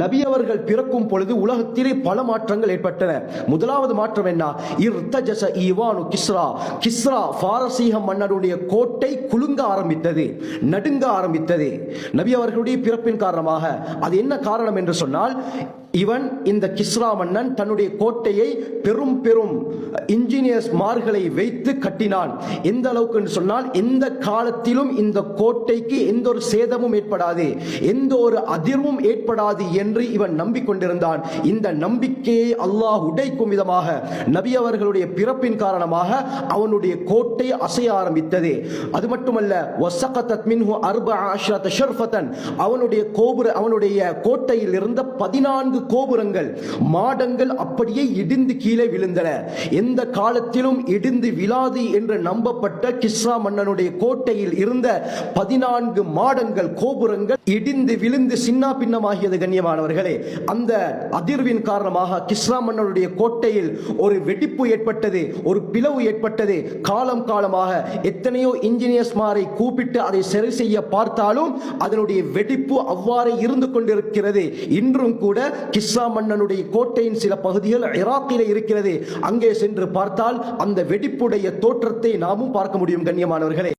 நபி அவர்கள் பிறக்கும் பொழுது உலகத்திலே பல மாற்றங்கள் ஏற்பட்டன. முதலாவது மாற்றம் என்ன? இர்தஜஸ ஈவானு கிஸ்ரா. கிஸ்ரா பாரசீக மன்னருடைய கோட்டை குலுங்க ஆரம்பித்தது நடுங்க ஆரம்பித்தது. நபி அவர்களுடைய பிறப்பின் காரணமாக. அது என்ன காரணம் என்று சொன்னால் இவன் இந்த கிஸ்ரா மன்னன் தன்னுடைய கோட்டையை பெரும் பெரும் இன்ஜினியர்ஸ் மார்களை வைத்து கட்டினான். எந்த அளவுக்கு சொன்னால் எந்த காலத்திலும் இந்த கோட்டைக்கு எந்த ஒரு சேதமும் ஏற்படாது. எந்த ஒரு அதிர்வும் ஏற்படாது என்று இவன் நம்பிக்கொண்டிருந்தான். இந்த நம்பிக்கையை அல்லாஹ் உடைக்கும் விதமாக நபி அவர்களுடைய பிறப்பின் காரணமாக அவனுடைய கோட்டை அசைய ஆரம்பித்தது. அது மட்டுமல்ல அவனுடைய கோபுர அவனுடைய கோட்டையில் இருந்த பதினான்கு கோபுரங்கள் மாடங்கள் அப்படியே இடிந்து கீழே விழுந்தன. எந்த காலத்திலும் இடிந்து விழாது என்று நம்பப்பட்ட கிஸ்ரா மன்னனுடைய கோட்டையில் இருந்த பதினான்கு மாடங்கள் கோபுரங்கள் இடிந்து விழுந்து சின்னா பின்னமாகியது கண்ணியமானவர்களே. அந்த அதிர்வின் காரணமாக கிஸ்ரா மன்னனுடைய கோட்டையில் ஒரு வெடிப்பு ஏற்பட்டது ஒரு பிளவு ஏற்பட்டது. காலம் காலமாக எத்தனையோ இன்ஜினியர்ஸ் மாரை கூப்பிட்டு அதை சரி செய்ய பார்த்தாலும் அதனுடைய வெடிப்பு அவ்வாறே இருந்து கொண்டிருக்கிறது. இன்றும் கூட கிஸ்ரா மன்னனுடைய கோட்டையின் சில பகுதிகள் ஈராக்கிலே இருக்கிறது. அங்கே சென்று பார்த்தால் அந்த வெடிப்புடைய தோற்றத்தை நாமும் பார்க்க முடியும் கண்ணியமானவர்களே.